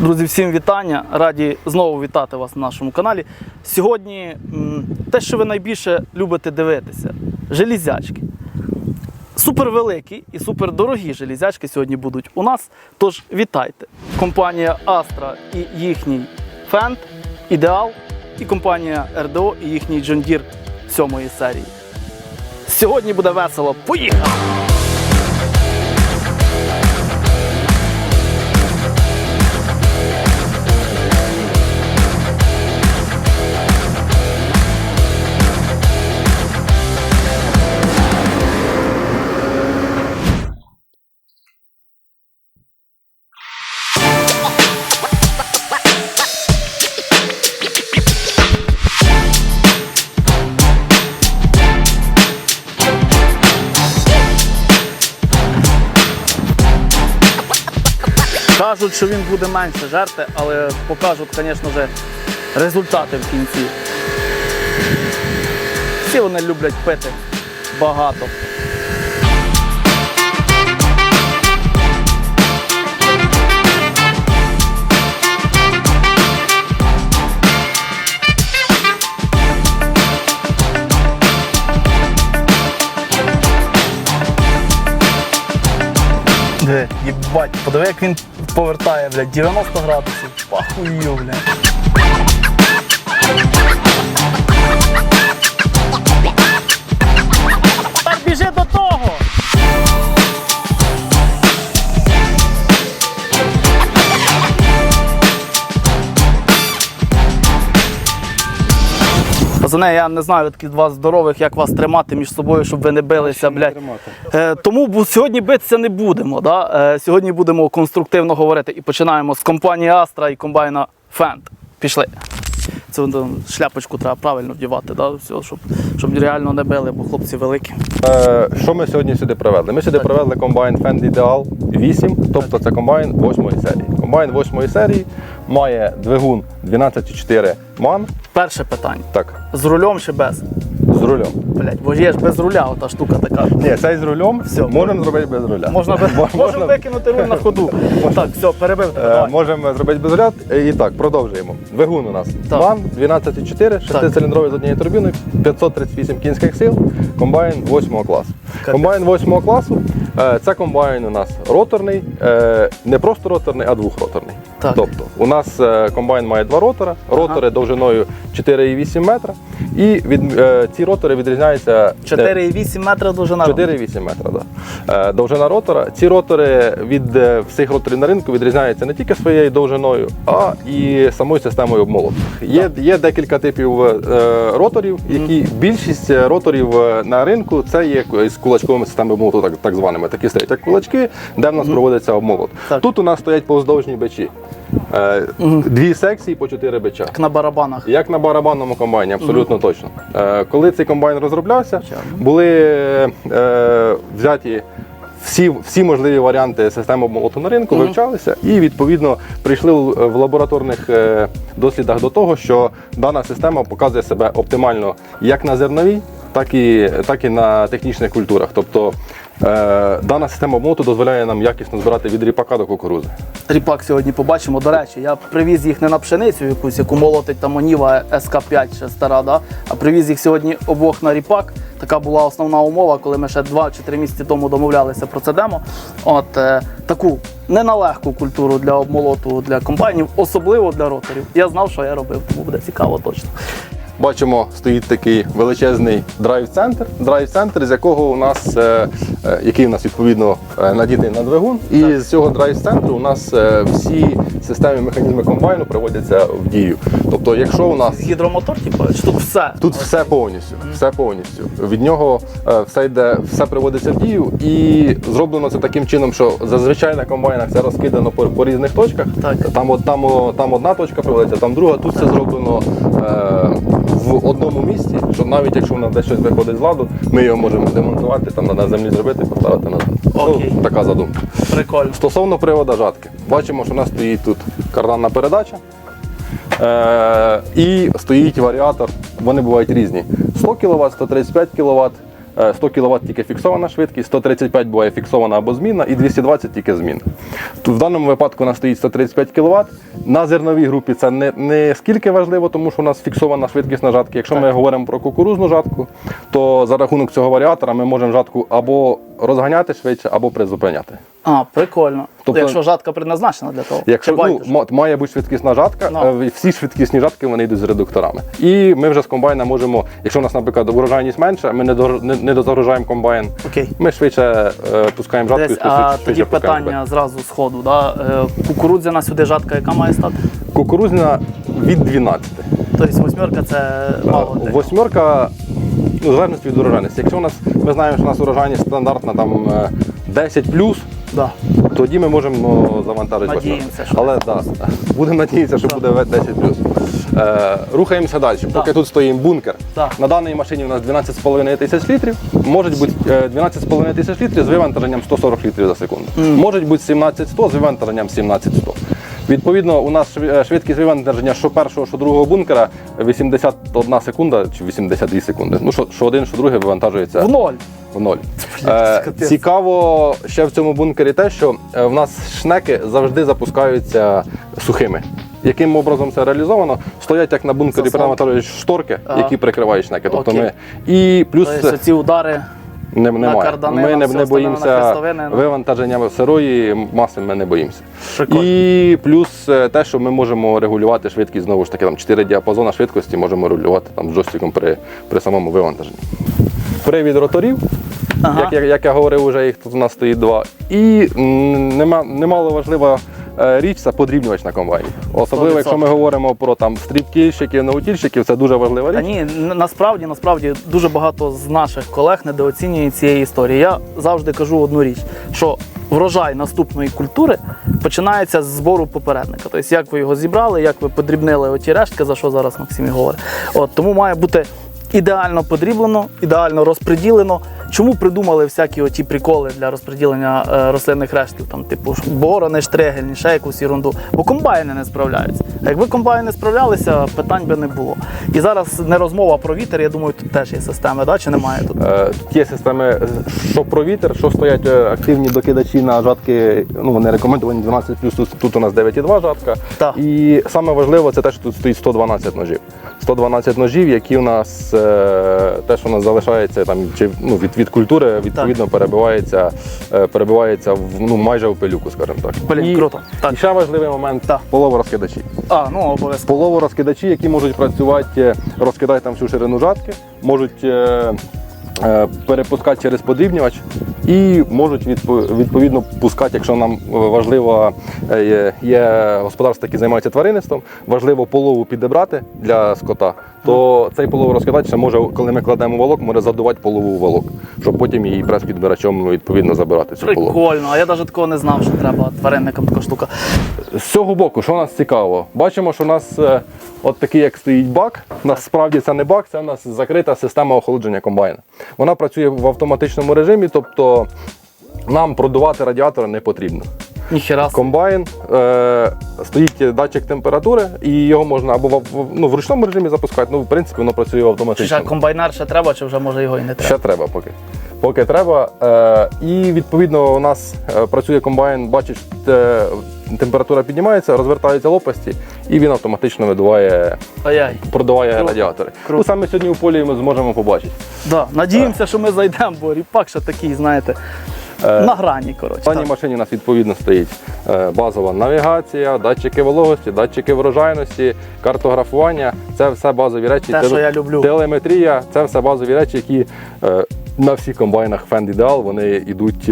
Друзі, всім вітання! Раді знову вітати вас на нашому каналі. Сьогодні те, що ви найбільше любите дивитися железячки. Супервеликі і супердорогі железячки сьогодні будуть у нас. Тож вітайте! Компанія Astra і їхній Fendt, Ідеал, і компанія РДО і їхній John Deere сьомої серії. Сьогодні буде весело. Поїхали! Кажуть, що він буде менше жерти, але покажуть, звісно ж, результати в кінці. Всі вони люблять пити багато. Де, подиви, як він повертає, блядь, 90 градусів. Пахую, блядь. Пацани, я не знаю таких вас здорових, як вас тримати між собою, щоб ви не билися, блядь. Е, тому бу- сьогодні битися не будемо. Да? Е, сьогодні будемо конструктивно говорити і починаємо з компанії Astra і комбайна Fendt. Пішли. Цю шляпочку треба правильно вдівати, да? Все, щоб, щоб реально не били, бо хлопці великі. Е, Що ми сьогодні сюди привезли? Ми сюди привезли комбайн Fendt Ideal 8, тобто це комбайн 8 серії. Комбайн 8 серії має двигун 12,4 МАН, Перше питання. так, З рулем чи без? з рулем. Блять, бо є ж без руля, ота штука така. Ні, цей з рулем Все. можемо зробити без руля. Можна, без- Мо- можна викинути руль на ходу. Так, все, перебив. Е. Можемо зробити без руля. І так, продовжуємо. Двигун у нас Так. МАН 12,4, шестициліндровий з однією турбіною, 538 кінських сил, комбайн 8 класу. Комбайн 8 класу е, це комбайн у нас роторний, е, не просто роторний, а двохроторний. Так. Тобто у нас е, комбайн має два ротора, ротори довжиною 4,8 метра, і від, е, ці ротори відрізняються е, 4,8 метра довжина. 4,8 метра, да. Е, Довжина ротора. Ці ротори від е, всіх роторів на ринку відрізняються не тільки своєю довжиною, а і самою системою обмолоту. Є, є декілька типів е, роторів, які більшість е, роторів е, на ринку це є з кулачковими системами обмолоту, так, так званими. Такі стоять як кулачки, де в нас проводиться обмолот. Так. Тут у нас стоять повздовжні бичі. Е, Дві секції по чотири бича. Як на барабанах. Як на барабанному комбайні, абсолютно точно. Е, коли цей комбайн розроблявся, були е, взяті всі, всі можливі варіанти системи обмолоту на ринку, вивчалися і відповідно прийшли в лабораторних дослідах до того, що дана система показує себе оптимально як на зерновій, так і, так і на технічних культурах. Тобто дана система обмолоту дозволяє нам якісно збирати від ріпака до кукурузи. Ріпак сьогодні побачимо. До речі, я привіз їх не на пшеницю якусь, яку молотить там Оніва СК5 ще стара, да? а привіз їх сьогодні обох на ріпак. Така була основна умова, коли ми ще 2 чи 3 місяці тому домовлялися про це демо. От е, таку ненalегку культуру для обмолоту для комбайнів, особливо для роторів. Я знав, що я робив, тому буде цікаво точно. Бачимо, стоїть такий величезний драйв-центр, драйв-центр, з якого у нас, е, е, який у нас відповідно е, надітий на двигун. І з цього драйв-центру у нас всі системи механізми комбайну приводяться в дію. Тобто, якщо у нас Гідромотор, типу, чи тут все? Тут все повністю, все повністю. Від нього все йде, все приводиться в дію, і зроблено це таким чином, що зазвичай на комбайнах це розкидано по, по різних точках. Так. Там, от, там, там одна точка приводиться, там друга. Тут це зроблено е, в одному місці, що навіть якщо в нас десь щось виходить з ладу, ми його можемо демонтувати, там на землі зробити, поставити назад. Окей. Ну, така задумка. Прикольно. Стосовно привода жатки, бачимо, що у нас стоїть тут карданна передача. Е, і стоїть варіатор, вони бувають різні. 100 кВт, 135 кВт, 100 кВт тільки фіксована швидкість, 135 буває фіксована або змінна, і 220 тільки змінна. Тут в даному випадку у нас стоїть 135 кВт. На зерновій групі це не, не скільки важливо, тому що у нас фіксована швидкість на жатки. Якщо ми говоримо про кукурузну жатку, то за рахунок цього варіатора ми можемо жатку або розганяти швидше, або призупиняти. А, прикольно. Тобто- Якщо жатка предназначена для того. Якщо ну, має бути швидкісна жатка, Ну. е, всі швидкісні жатки вони йдуть з редукторами. І ми вже з комбайна можемо, якщо у нас, наприклад, урожайність менша, ми не, до, не, не дозагружаємо комбайн. Окей. Ми швидше е, пускаємо жатку Десь, і а швидше тоді питання зразу з ходу. Да? Е, Кукурудзяна сюди жатка, яка має стати? Кукурузна від 12. Тобто восьмерка це мало. Е, де. Восьмерка, ну, в залежності від урожайності. Якщо у нас, ми знаємо, що у нас урожайність стандартна там е, 10 Да. тоді ми можемо завантажити Надіємося, що Але да, будемо надіятися, що буде 10 Е, рухаємося далі. Поки тут стоїть бункер. Да. На даній машині у нас 12,5 тисяч літрів. Можуть бути е, 12,5 тисяч літрів з вивантаженням 140 літрів за секунду. Можуть бути 17,100 з вивантаженням 17,100. Відповідно, у нас е, швидкість вивантаження що першого, що другого бункера 81 секунда чи 82 секунди. Ну, що, що один, що другий вивантажується В ноль. в ноль. Е, цікаво ще в цьому бункері те, що е, в нас шнеки завжди запускаються сухими. Яким образом це реалізовано? Стоять як на бункері Анатолійович шторки, Ага. які прикривають шнеки. Тобто Окей. ми і плюс Тобто ці удари. Не, немає. кардани, ми не, не боїмося ну. вивантаження сирої маси. Ми не боїмося. Прикольно. І плюс е, те, що ми можемо регулювати швидкість знову ж таки там 4 діапазони швидкості можемо регулювати там джойстиком при, при самому вивантаженні. Привід роторів. Ага. Як, як, як я говорив, вже їх тут у нас стоїть два. І нема, немало важлива річ це подрібнювач на комбайні. Особливо, 100%. якщо ми говоримо про там стрібкільщиків, наутільщиків, це дуже важлива Та річ. ні, насправді, насправді дуже багато з наших колег недооцінюють цієї історії. Я завжди кажу одну річ, що врожай наступної культури починається з збору попередника. Тобто, як ви його зібрали, як ви подрібнили оті рештки, за що зараз Максим і говорить. От тому має бути ідеально подріблено, ідеально розподілено. Чому придумали всякі оті приколи для розподілення е, рослинних рештків, там, типу борони, штригельні, ще якусь ерунду? Бо комбайни не справляються. А якби комбайни справлялися, питань би не було. І зараз не розмова про вітер, я думаю, тут теж є системи, да? чи немає тут? Е, Тут є системи, що про вітер, що стоять е, активні докидачі на жатки, ну вони рекомендовані 12 тут, тут у нас 9,2 жатка. Так. І саме важливо це те, що тут стоїть 112 ножів. 112 ножів, які у нас е, те, що у нас залишається там чи ну, від, від культури, відповідно перебивається, е, перебивається в ну майже в пилюку, скажімо так. Блін, і, круто. Так. І ще важливий момент Так. половорозкидачі. А, ну обов'язково. Половорозкидачі, які можуть працювати, розкидати там всю ширину жатки, можуть е, перепускати через подрібнювач і можуть відпо- відповідно пускати, якщо нам е, важливо, е, є- господарства, які займаються тваринництвом, важливо полову підібрати для скота, то цей половорозкидач ще може, коли ми кладемо волок, може задувати полову у волок, щоб потім її прес-підбирачом відповідно забирати цю полову. Прикольно, а я навіть такого не знав, що треба тваринникам така штука. З цього боку, що у нас цікаво? Бачимо, що у нас е, от такий, як стоїть бак. Насправді це не бак, це у нас закрита система охолодження комбайна. Вона працює в автоматичному режимі, тобто нам продувати радіатор не потрібно. Ніхера. Комбайн е, стоїть датчик температури, і його можна або в, ну, в ручному режимі запускати. Ну, в принципі, воно працює в Чи ще комбайнер ще треба, чи вже може його і не треба? Ще треба поки. Поки треба. Е, і відповідно у нас е, працює комбайн, бачить, е, температура піднімається, розвертаються лопасті, і він автоматично видуває, Ай-яй. продуває Круто. радіатори. Круто. Ну, саме сьогодні у полі ми зможемо побачити. Да. Надіємося, що ми зайдемо, бо ріпак ще такий, знаєте, Е, на грані, коротше. В даній машині у нас відповідно стоїть е, базова навігація, датчики вологості, датчики врожайності, картографування. Це все базові речі. Те, що я люблю. Телеметрія це все базові речі, які е, на всіх комбайнах Fend Ideal вони йдуть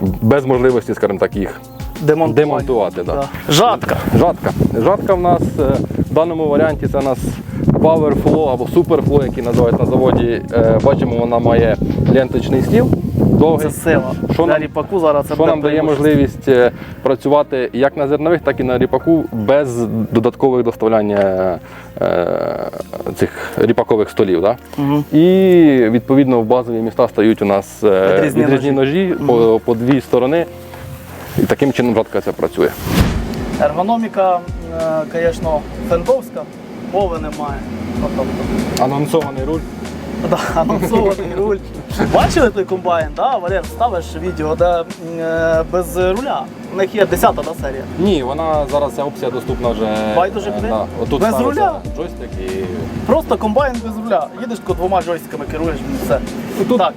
без можливості, скажімо так, їх Демонтування. демонтувати. Да. Да. Жатка. Жатка. Жатка в нас е, в даному варіанті це у нас Power Flow або Super Flow, який називають на заводі. Е, Бачимо, вона має ленточний стіл. Довгий. Це сила. Що нам- ріпаку зараз це Що нам дає можливість е, працювати як на зернових, так і на ріпаку без додаткових доставляння цих ріпакових столів. Да? Мгм. І відповідно в базові міста стають у нас Відрізні відрізні ножі, по, по дві сторони. І таким чином жатка ця працює. Ергономіка, е, звісно, фендовська, мови немає. Анонсований руль. да, анонсований руль. Бачили той комбайн, да? Валер, ставиш відео, де е, без руля. У них є 10 да, серія. Ні, вона зараз ця опція доступна вже. Байдуже е, куди? Да. Отут Без ставиться руля? Джойстик і. Просто комбайн без руля. Їдеш тако двома джойстиками, керуєш і все. Тут Так,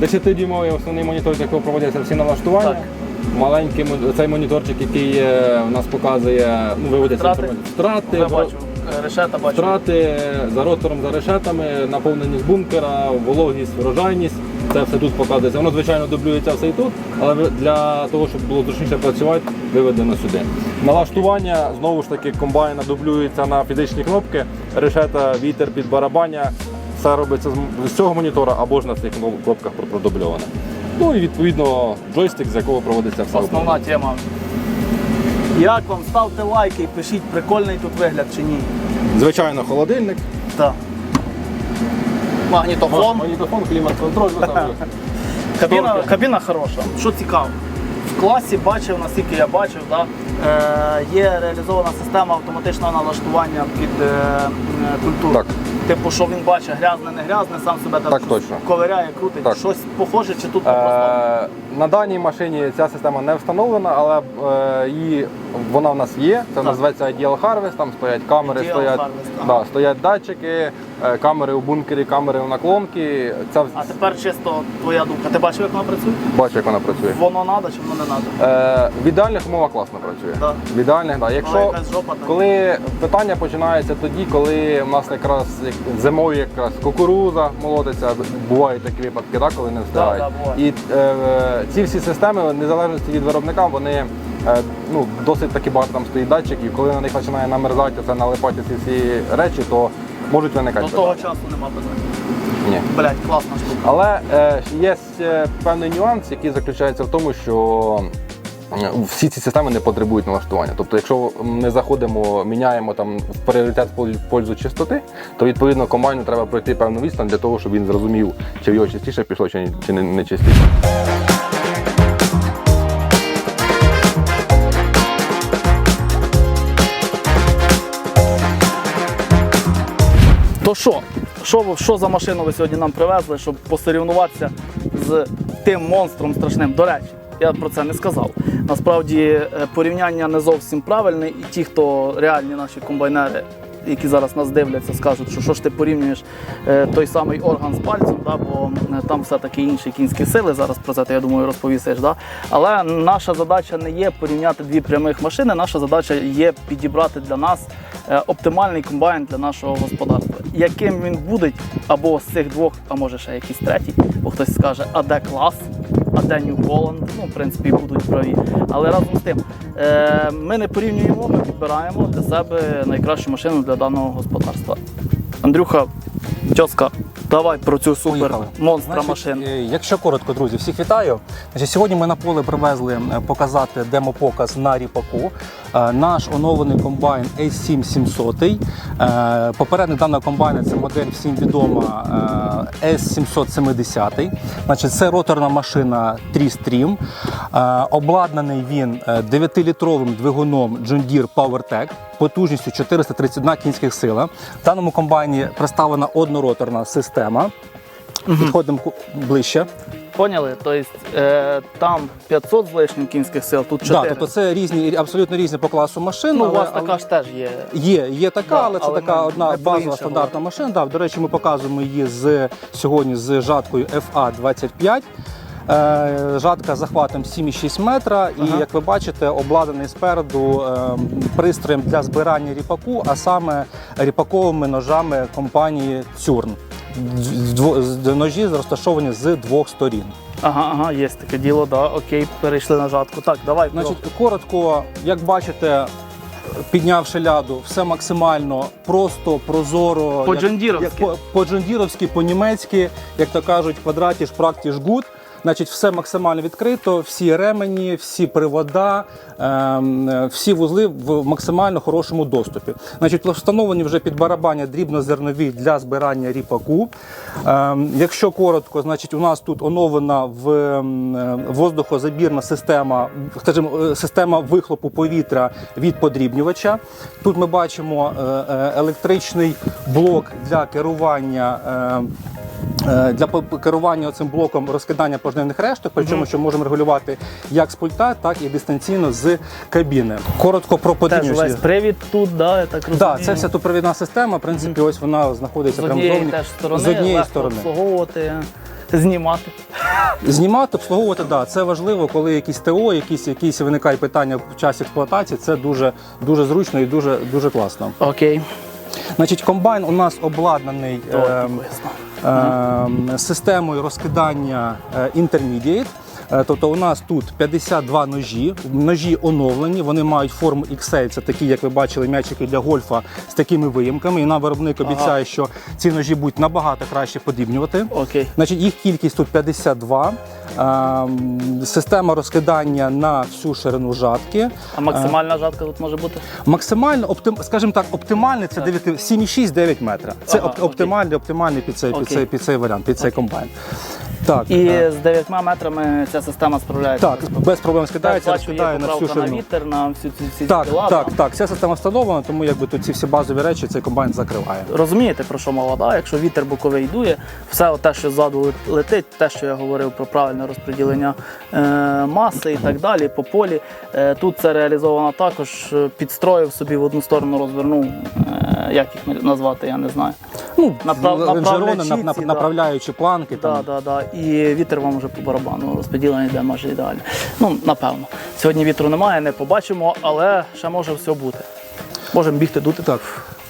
10-дюймовий основний монітор, з якого проводяться всі налаштування. Так. Маленький цей моніторчик, який е, у нас показує, ну, виводяться Втрати. Втрати, я бачу. е, Решета бачу. втрати за ротором, за решетами, наповненість бункера, вологість, врожайність. Це все тут показується. Воно, звичайно, дублюється все і тут, але ви- для того, щоб було зручніше працювати, виведено сюди. Налаштування знову ж таки комбайна дублюється на фізичні кнопки, решета, вітер під барабання. Все робиться з- з цього монітора або ж на цих кнопках продубльоване. Ну і відповідно джойстик, з якого проводиться все. Основна тема. Як вам ставте лайки і пишіть, прикольний тут вигляд чи ні. Звичайно, холодильник, Так. Магнітофон. магнітофон, клімат-контроль. ну, там Кабіна, кабіна хороша. Що цікаво, в класі бачив, наскільки я бачив, да, е, є реалізована система автоматичного налаштування під е, культуру. Так. Типу, що він бачить, грязне, не грязне, сам себе там Так, точно. ковиряє, крутить. Так. Щось похоже, чи тут просто. Е, на даній машині ця система не встановлена, але е, її, вона в нас є. Це Так. називається IDL Harvest, там стоять камери, IDL стоять, Harvest, ага. да, стоять датчики, е, камери у бункері, камери у наклонки. Це А тепер чисто твоя думка. Ти бачив, як вона працює? бачу, як вона працює. Воно треба чи воно не треба? Е, в ідеальних умовах класно працює. Да. В ідеальних, да. Якщо якась жопа коли питання починається тоді, коли в нас якраз як зимою якраз кукуруза молотиться, бувають такі випадки, да, коли не встигають. Да, буває. І е, ці всі системи, в незалежності від виробника, вони е, ну, досить таки багато там стоїть датчиків. Коли на них починає намерзати, це налипати ці всі речі, то можуть виникати. До того питання. часу нема питань. Ні. Блять, класна штука. Але е, є е, певний нюанс, який заключається в тому, що е, всі ці системи не потребують налаштування. Тобто, якщо ми заходимо, міняємо там в пріоритет в пользу чистоти, то відповідно комбайну треба пройти певну відстань для того, щоб він зрозумів, чи в його чистіше пішло, чи, не, не То що? Що, що за машину ви сьогодні нам привезли, щоб посорівнуватися з тим монстром страшним? До речі, я про це не сказав. Насправді е, порівняння не зовсім правильне, і ті, хто реальні наші комбайнери, які зараз нас дивляться, скажуть, що що ж ти порівнюєш е, той самий орган з пальцем, да, бо е, там все-таки інші кінські сили. Зараз про це ти, я думаю, розповісиш. Да? Але наша задача не є порівняти дві прямих машини. Наша задача є підібрати для нас оптимальний комбайн для нашого господарства. Яким він буде, або з цих двох, а може ще якийсь третій, бо хтось скаже, а де клас, а де New Holland, ну, в принципі, будуть праві. Але разом з тим, е, ми не порівнюємо, ми підбираємо для себе найкращу машину для даного господарства. Андрюха, тьоска, давай про цю супер Поїхали. монстра Значить, машину. е, Якщо коротко, друзі, всіх вітаю. Значить, сьогодні ми на поле привезли е, показати демопоказ на ріпаку. Е, Наш оновлений комбайн S7 700. Е, Попередник даного комбайна це модель всім відома е, S770. Значить, це роторна машина Tristream. Обладнаний він е, 9-літровим двигуном John Deere PowerTech потужністю 431 кінських сила. В даному комбайні представлена однороторна система. Підходимо ку- ближче. Поняли? Тобто е, там 500 з лишнім кінських сил, тут 4. Да, тобто це різні, абсолютно різні по класу машин. ну, у але- вас така ж теж є. Є, є така, Да, але це але така ми- одна ми базова стандартна машина. Да, до речі, ми показуємо її з сьогодні з жаткою FA25. Е, Жатка захватом 7,6 метра, і Ага. як ви бачите, обладнаний спереду е, пристроєм для збирання ріпаку, а саме ріпаковими ножами компанії Цюрн. Ножі розташовані з двох сторін. Ага, ага, є таке діло, да, окей, перейшли на жатку. Так, давай. Значить, коротко, як бачите, піднявши ляду, все максимально просто, прозоро. По як- джондіровськи. По, по джондіровськи, по-німецьки, як то кажуть, квадратіш, практіш, гуд. Значить, все максимально відкрито, всі ремені, всі привода, ем, е, всі вузли в максимально хорошому доступі. Значить, встановлені вже під барабання дрібнозернові для збирання ріпаку. Ем, якщо коротко, значить, у нас тут оновлена в ем, е, воздухозабірна система, скажімо, е, система вихлопу повітря від подрібнювача. Тут ми бачимо електричний блок для керування. Для керування цим блоком розкидання пожнивних решток, причому що можемо регулювати як з пульта, так і дистанційно з кабіни. Коротко про Теж весь привід тут, да, я так розумію. Так, це вся тупровідна система. В принципі, ось вона знаходиться з прямо однієї зовні теж сторони, з однієї легко сторони. обслуговувати, знімати. Знімати, обслуговувати, да, це важливо, коли якісь ТО, якісь, якісь виникають питання в час експлуатації. Це дуже дуже зручно і дуже дуже класно. Окей. Значить, комбайн у нас обладнаний е, е, ем, системою розкидання е, Intermediate. Е, Тобто у нас тут 52 ножі, ножі оновлені, вони мають форму XL, це такі, як ви бачили, м'ячики для гольфа з такими виїмками. І нам виробник обіцяє, що ці ножі будуть набагато краще подібнювати. Окей. Значить, їх кількість тут 52. Ем, Система розкидання на всю ширину жатки. А максимальна жатка тут може бути? Максимально оптим, скажімо так, оптимальний це 9 7,6-9 метра. Це Ага, оп- оптимальний, оптимальний під цей, під цей, під цей варіант, під цей комбайн. Так, І е, з 9 метрами ця система справляється. так, без проблем скидається, розкидає на всю поправка на вітер, на всю ці всі Так, діла. так, так. Ця система встановлена, тому якби тут ці всі базові речі цей комбайн закриває. Розумієте, про що мова? Да? Якщо вітер боковий дує, все те, що ззаду летить, те, що я говорив про правильне розподілення е, маси і так далі по полі. Е, тут це реалізовано також. е, Підстроїв собі в одну сторону розвернув. Е, як їх назвати, я не знаю. Ну, Направ- лонжерони, на, нап- нап- да. направляючі планки. Да, Там. да, да. І вітер вам вже по барабану розподілення йде майже ідеально. Ну, напевно. Сьогодні вітру немає, не побачимо, але ще може все бути. Можемо бігти дути. Так.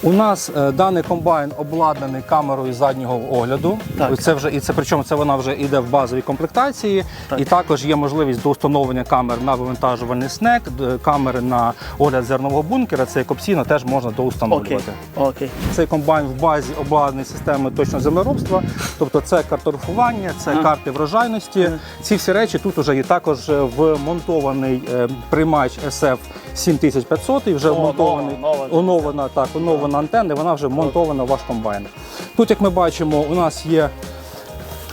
У нас е, даний комбайн обладнаний камерою заднього огляду. Так. Це вже і це причому це вона вже йде в базовій комплектації. Так. І також є можливість до встановлення камер на вивантажувальний снек, д- камери на огляд зернового бункера. Це як опційно теж можна доустановлювати. Окей. Цей комбайн в базі обладнаний системою точного землеробства, тобто це картографування, це Ага. карти врожайності. Ці всі речі тут вже є також е, вмонтований е, приймач SF 7500 і вже О, вмонтований нова, нова. оновлена так, оновлена антенна, вона вже вмонтована в ваш комбайн. Тут, як ми бачимо, у нас є,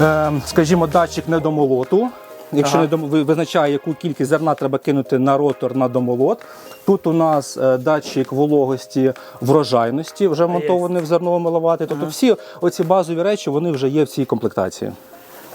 е, скажімо, датчик недомолоту. Якщо Ага. не визначає, яку кількість зерна треба кинути на ротор на домолот. Тут у нас е, датчик вологості врожайності, вже монтований в зерновому лаваті. Тобто всі оці базові речі вони вже є в цій комплектації.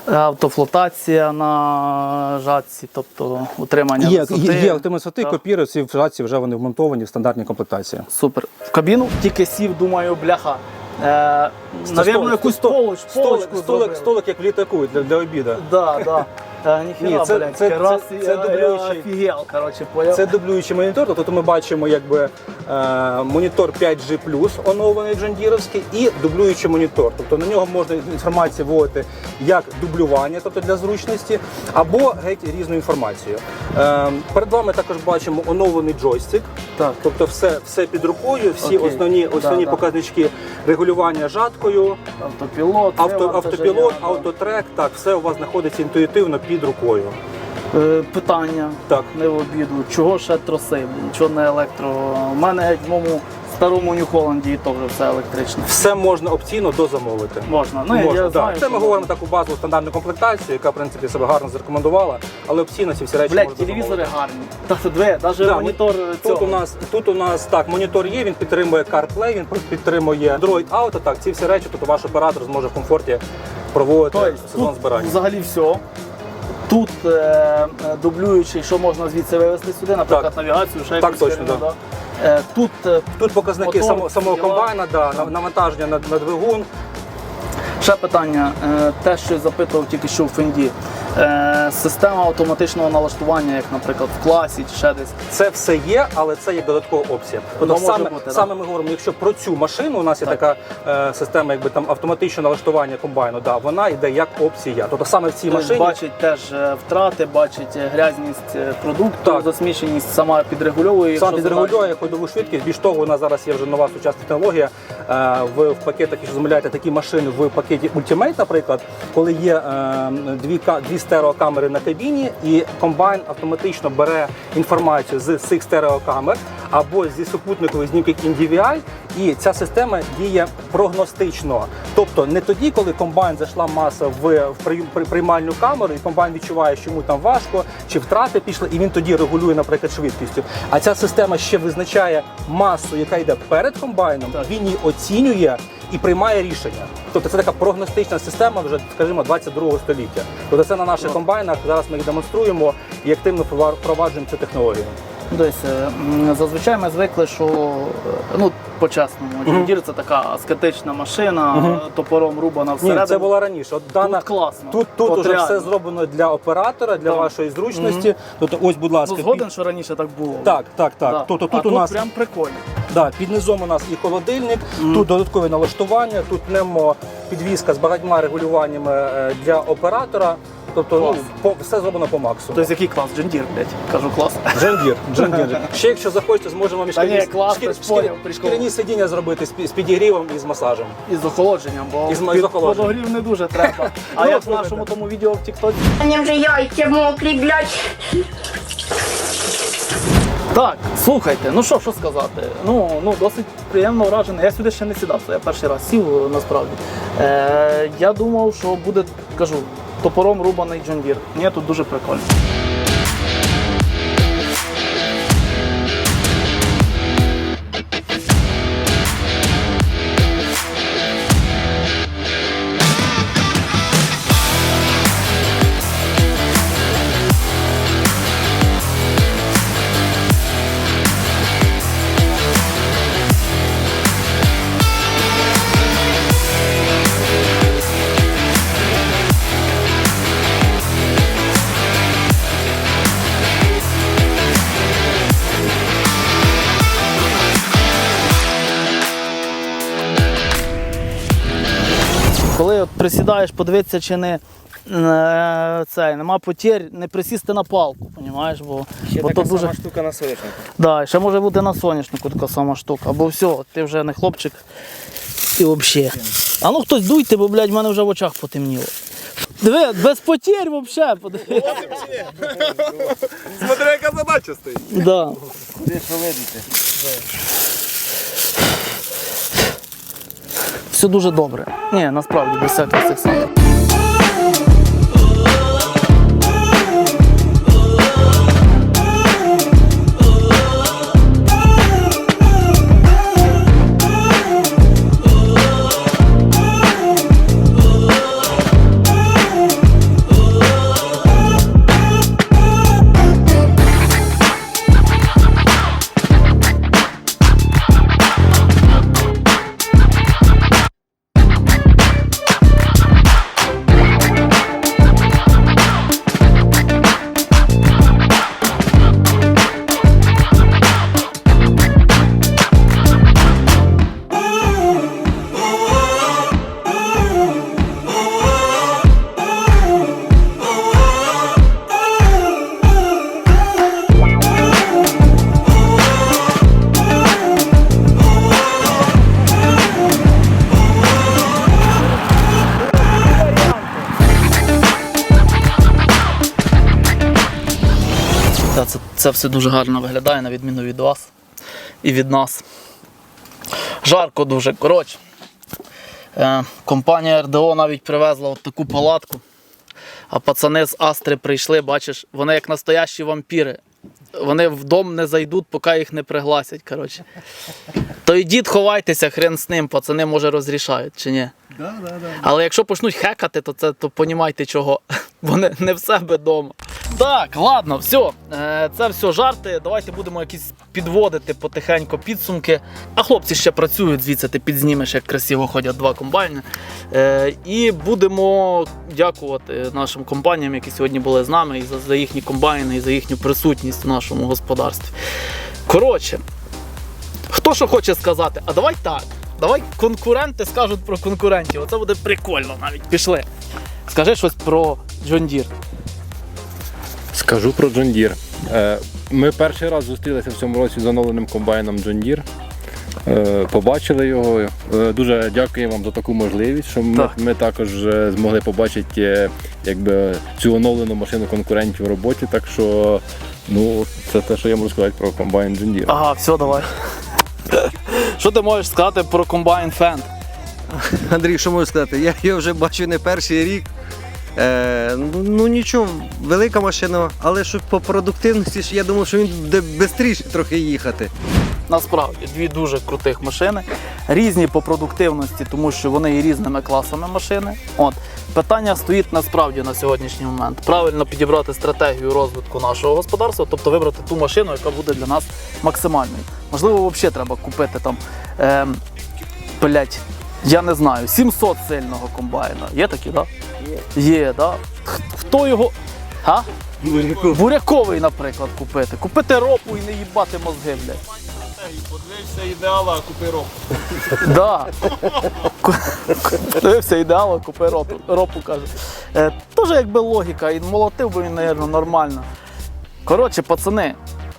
Автофлотація на жатці, тобто утримання Є, висоти. є, висоти, копіри, всі в вжаці вже вони вмонтовані в стандартній комплектації. Супер. В кабіну тільки сів, думаю, бляха. Е, Навірно, якусь полоч, полочку столик, столик як в літаку для, для обіду. Да, да. Е, ніхера, Ні, це- блядь, це- раз це- це я- дублюючий. я Офігел, коротше, поняв. Це дублюючий монітор, тобто тут ми бачимо якби, е, монітор 5G+, оновлений джондіровський, і дублюючий монітор. Тобто на нього можна інформацію вводити як дублювання, тобто для зручності, або геть різну інформацію. Е, перед вами також бачимо оновлений джойстик. Так. Тобто все, все під рукою, всі Окей. основні, основні Да, да. показнички регулювання жаткою, Автопілот, авто, автопілот, автотрек, так, все у вас знаходиться інтуїтивно під рукою. Е, Питання Так. не в обіду. Чого ще троси? Чого не електро? У мене геть в моєму старому Нью-Холланді теж все електричне. Все можна опційно дозамовити. Можна. Ну, Можна, я да. знаю, Це що ми говоримо таку базову стандартну комплектацію, яка в принципі себе гарно зарекомендувала, але опційно ці всі речі Блять, можна телевізори замовити. гарні. Та це дві, навіть Да, монітор Тут цього. у нас тут у нас так, монітор є, він підтримує CarPlay, він підтримує Android Auto. Так, ці всі речі, тобто ваш оператор зможе в комфорті проводити Тобто, сезон тут збирання. взагалі все. Тут е, дублюючи, що можна звідси вивезти сюди, наприклад, Так. навігацію, ще Так, якусь точно, херню, да. да. Е, Тут е, Тут показники Мотор, само, самого діла. комбайна, да, на- навантаження на, на двигун. ще питання, е, те, що я запитував тільки що в Фенді. Е, Система автоматичного налаштування, як, наприклад, в класі чи ще десь. Це все є, але це є додаткова опція. Тобто може саме, бути, да. саме ми говоримо, якщо про цю машину у нас є Так. така е, система, якби там автоматичне налаштування комбайну, да, вона йде як опція. Тобто саме в цій Тобто машині Бачить теж е, втрати, бачить е, грязність е, продукту, Так. засміченість сама підрегульовує. Сам підрегулює ходову швидкість. Більш того, у нас зараз є вже нова сучасна технологія. Е, Ви в пакетах, якщо замовляєте такі машини в пакеті Ultimate, наприклад, коли є е, дві, ка- дві стереокамери на кабіні, і комбайн автоматично бере інформацію з цих стереокамер або зі супутникових знімків NDVI, і ця система діє прогностично. Тобто не тоді, коли комбайн зайшла маса в, приймальну камеру, і комбайн відчуває, що йому там важко, чи втрати пішли, і він тоді регулює, наприклад, швидкістю. А ця система ще визначає масу, яка йде перед комбайном, він її оцінює. І приймає рішення. Тобто це така прогностична система вже, скажімо, 22 століття. Тобто це на наших Ну. комбайнах. Зараз ми їх демонструємо і активно впровад- впроваджуємо цю технологію. Десь е, зазвичай ми звикли, що е, ну по-чесному, Deere це така аскетична машина, топором рубана Ні, це було раніше. От дана Тут класно. Тут, тут От уже реально. все зроблено для оператора, для Так. вашої зручності. Тобто, ось, будь ласка, Ну, згоден, що раніше так було. так, так, так. Да. Тобто а тут нас прям прикольно. да, під низом у нас і холодильник, тут додаткові налаштування, тут немо підвізка з багатьма регулюваннями е, для оператора. Тобто ну, Клас. по, все зроблено по максимуму. Тобто який клас? Deere, блядь. Кажу, клас. Джендір, джендір. Ще якщо захочете, зможемо між Та ні, клас, шкір- шкір- поняв, прикол. шкіряні сидіння зробити з, пі- з підігрівом і з масажем. І з охолодженням, бо І з- і з під охолодженням. подогрів не дуже треба. А Ну, як в нашому тому відео в TikTok. Мені вже яйця мокрі, блядь. Так, слухайте, ну що, що сказати? Ну, ну досить приємно вражений. Я сюди ще не сідав, це я перший раз сів насправді. Е, я думав, що буде, кажу, топором рубаний John Мені Ні, тут дуже прикольно. Присідаєш, подивитися, чи не. е, Це, нема потерь, не присісти на палку, розумієш? Бо, бо то дуже... штука на соняшнику. Да, ще може бути на соняшнику така сама штука. Або все, ти вже не хлопчик і взагалі. А ну хтось дуйте, бо, блядь, в мене вже в очах потемніло. Диви, без потерь взагалі. Подиви. Смотри, яка задача стоїть. Да. Все дуже добре. Ні, насправді, без всяких цих самих. Все дуже гарно виглядає, на відміну від вас і від нас. Жарко дуже. Коротше, е, компанія РДО навіть привезла от таку палатку. А пацани з Астри прийшли, бачиш, вони як настоящі вампіри. Вони в дом не зайдуть, поки їх не пригласять. Коротше. То йдіть, ховайтеся, хрен з ним, пацани, може, розрішають чи ні. Але якщо почнуть хекати, то це то понімайте чого. Бо не, не в себе вдома. Так, ладно, все. Це все жарти. Давайте будемо якісь підводити потихеньку підсумки. А хлопці ще працюють, звідси ти підзнімеш, як красиво ходять два комбайни. Е, І будемо дякувати нашим компаніям, які сьогодні були з нами, і за, за їхні комбайни, і за їхню присутність в нашому господарстві. Коротше, хто що хоче сказати, а давай так. Давай конкуренти скажуть про конкурентів. Оце буде прикольно навіть. Пішли. Скажи щось про John Deere. Скажу про John Deere. Е, Ми перший раз зустрілися в цьому році з оновленим комбайном John Deere. Е, Побачили його. Е, Дуже дякуємо вам за таку можливість, що ми, Так. ми також е, змогли побачити е, якби, цю оновлену машину конкурентів в роботі. Так що ну, це те, що я можу сказати про комбайн John Deere. Ага, все, давай. Що ти можеш сказати про комбайн Fend? Андрій, що можу сказати? Я його вже бачу не перший рік. Е, ну, нічого, велика машина, але що по продуктивності я думав, що він буде швидше трохи їхати. Насправді дві дуже крутих машини, різні по продуктивності, тому що вони є різними класами машини. От питання стоїть насправді на сьогоднішній момент. Правильно підібрати стратегію розвитку нашого господарства, тобто вибрати ту машину, яка буде для нас максимальною. Можливо, взагалі треба купити там. Ем, блять, я не знаю, 700 сильного комбайна. Є такі, так? Да? Є, да? Хто його. А? Буряковий, наприклад, купити. Купити ропу і не їбати мозги, блядь. Подивився ідеала, а купи року. Да. Дивився ідеало, купи ропу, ропу каже. Е, Тоже якби логіка, і молотив би він, мабуть, нормально. Коротше, пацани,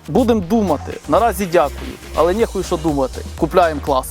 будемо думати. Наразі дякую, але ніхуй що думати. Купляємо клас.